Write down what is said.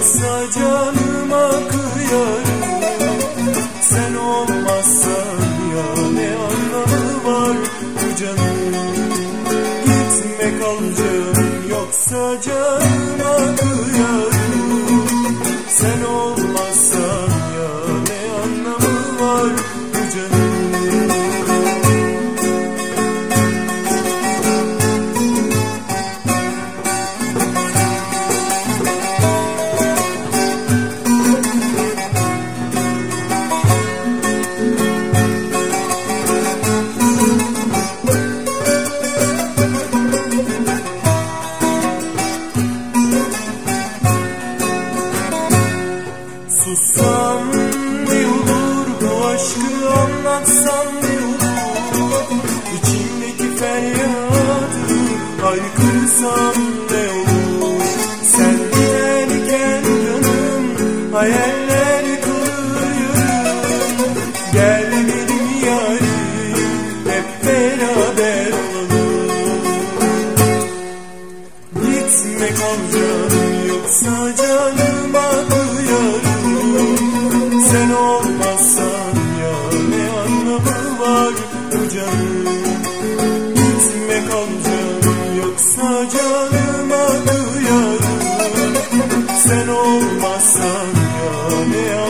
Yoksa canıma kıyarım Sen olmazsan ya ne anlamı var bu canım Gitme kalacağım yoksa canıma kıyarım Sen olmazsan Sussam ne olur bu aşkı anlatsam ne olur? İçimdeki feryadı haykırsam ne olur? Sen giderken canım hayaller yarım Gel benim yarim hep beraber olalım. Gitme kal canım yoksa canıma yoksa canıma kıyarım. Sen olmazsan ya ne